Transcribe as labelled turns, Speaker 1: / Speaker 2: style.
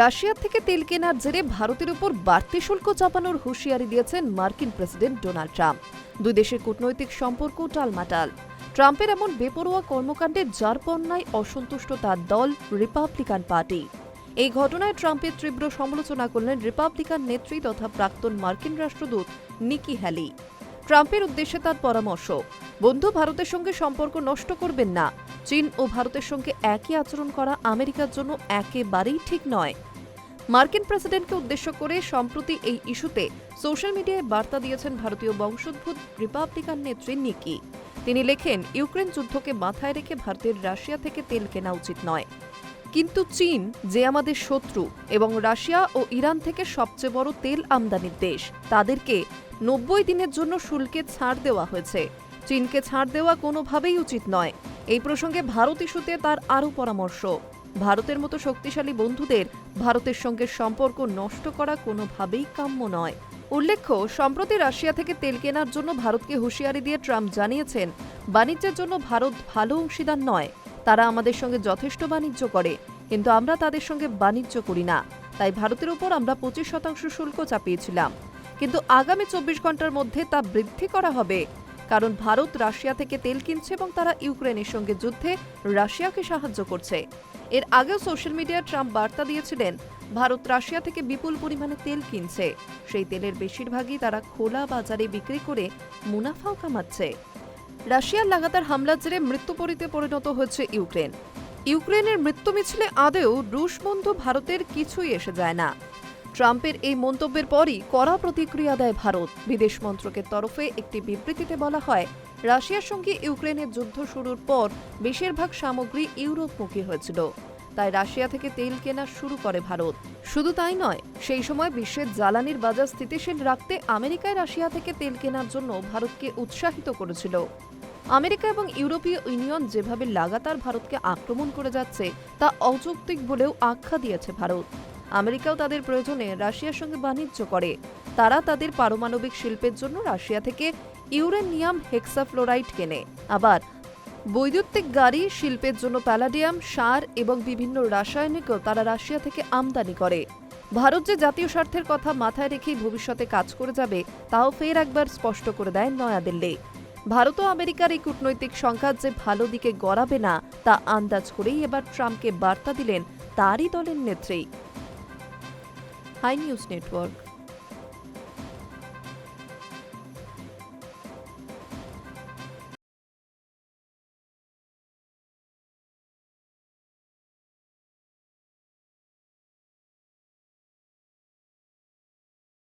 Speaker 1: Russia থেকে তেল কেনার জেরে ভারতের উপর বাড়তি শুল্ক চাপানোর হুঁশিয়ারি দিয়েছেন মার্কিন প্রেসিডেন্ট ডোনাল্ড ট্রাম্প। দুই দেশের কূটনৈতিক সম্পর্ক টালমাটাল। ট্রাম্পের এমন বেপরোয়া কর্মকাণ্ডে যার পণ্যায় অসন্তুষ্ট তার দল, রিপাবলিকান পার্টি। এই ঘটনায় ট্রাম্পের তীব্র সমালোচনা করলেন রিপাবলিকান নেত্রী তথা প্রাক্তন মার্কিন রাষ্ট্রদূত নিকি হ্যালি। ট্রাম্পের উদ্দেশ্যে তার পরামর্শ, বন্ধু ভারতের সঙ্গে সম্পর্ক নষ্ট করবেন না। চীন ও ভারতের সঙ্গে একই আচরণ করা আমেরিকার জন্য একেবারেই ঠিক নয়। মার্কিন প্রেসিডেন্টকে উদ্দেশ্য করে সম্প্রতি এই ইস্যুতে সোশ্যাল মিডিয়ায় বার্তা দিয়েছেন ভারতীয় বংশোদ্ভূত রিপাবলিকান নেত্রী নিকি। তিনি লেখেন, ইউক্রেন যুদ্ধকে মাথায় রেখে ভারতের রাশিয়া থেকে তেল কেনা উচিত নয়। কিন্তু চীন যে আমাদের শত্রু এবং রাশিয়া ও ইরান থেকে সবচেয়ে বড় তেল আমদানির দেশ, তাদেরকে নব্বই দিনের জন্য শুল্কে ছাড় দেওয়া হয়েছে। চীনকে ছাড় দেওয়া কোনোভাবেই উচিত নয়। এই প্রসঙ্গে ভারত ইস্যুতে তার আরও পরামর্শ। ভারতের মতো শক্তিশালী বন্ধুদের ভারতের সঙ্গে সম্পর্ক নষ্ট করা কোনোভাবেই কাম্য নয়। উল্লেখ্য, সম্প্রতি রাশিয়া থেকে তেল কেনার জন্য ভারতকে হুঁশিয়ারি দিয়ে ট্রাম্প জানিয়েছেন, বাণিজ্যের জন্য ভারত ভালো অংশীদার নয়। তারা আমাদের সঙ্গে যথেষ্ট বাণিজ্য করে, কিন্তু আমরা তাদের সঙ্গে বাণিজ্য করি না। তাই ভারতের উপর আমরা পঁচিশ শতাংশ শুল্ক চাপিয়েছিলাম। কিন্তু আগামী চব্বিশ ঘণ্টার মধ্যে তা বৃদ্ধি করা হবে। কারণ ভারত রাশিয়া থেকে তেল কিনছে এবং তারা ইউক্রেনের সঙ্গে যুদ্ধে রাশিয়াকে সাহায্য করছে। এর আগেও সোশ্যাল মিডিয়ায় ট্রাম্প বার্তা দিয়েছিলেন, ভারত রাশিয়া থেকে বিপুল পরিমাণে তেল কিনছে। সেই তেলের বেশিরভাগই তারা খোলা বাজারে বিক্রি করে মুনাফাও কামাচ্ছে। রাশিয়ার লাগাতার হামলার জেরে মৃত্যুপরীতে পরিণত হয়েছে ইউক্রেন। ইউক্রেনের মৃত্যু মিছিলে আদেও রুশ বন্ধু ভারতের কিছুই এসে যায় না। ট্রাম্পের এই মন্তব্যের পরই কড়া প্রতিক্রিয়া দেয় ভারত। বিদেশ মন্ত্রকের তরফে একটি বিবৃতিতে বলা হয়, রাশিয়ার সঙ্গে ইউক্রেনের যুদ্ধ শুরুর পর বেশিরভাগ সামগ্রী ইউরোপমুখী হয়েছিল। তাই রাশিয়া থেকে তেল কেনা শুরু করে ভারত। শুধু তাই নয়, সেই সময় বিশ্বের জ্বালানির বাজার স্থিতিশীল রাখতে আমেরিকায় রাশিয়া থেকে তেল কেনার জন্য ভারতকে উৎসাহিত করেছিল। আমেরিকা এবং ইউরোপীয় ইউনিয়ন যেভাবে লাগাতার ভারতকে আক্রমণ করে যাচ্ছে, তা অযৌক্তিক বলেও আখ্যা দিয়েছে ভারত। আমেরিকাও তাদের প্রয়োজনে রাশিয়ার সঙ্গে বাণিজ্য করে। তারা তাদের পারমাণবিক শিল্পের জন্য রাশিয়া থেকে ইউরেনিয়াম হেক্সাফ্লোরাইড কেনে। আবার বৈদ্যুতিক গাড়ি, শিল্পের জন্য প্যালাডিয়াম, সার এবং বিভিন্ন রাসায়নিকও তারা রাশিয়া থেকে আমদানি করে। ভারত যে জাতীয় স্বার্থের কথা মাথায় রেখেই ভবিষ্যতে কাজ করে যাবে, তাও ফের একবার স্পষ্ট করে দেয় নয়াদিল্লি। ভারত ও আমেরিকার এই কূটনৈতিক সংঘাত যে ভালো দিকে গড়াবে না, তা আন্দাজ করেই এবার ট্রাম্পকে বার্তা দিলেন তারই দলের নেত্রী। Hi News Network.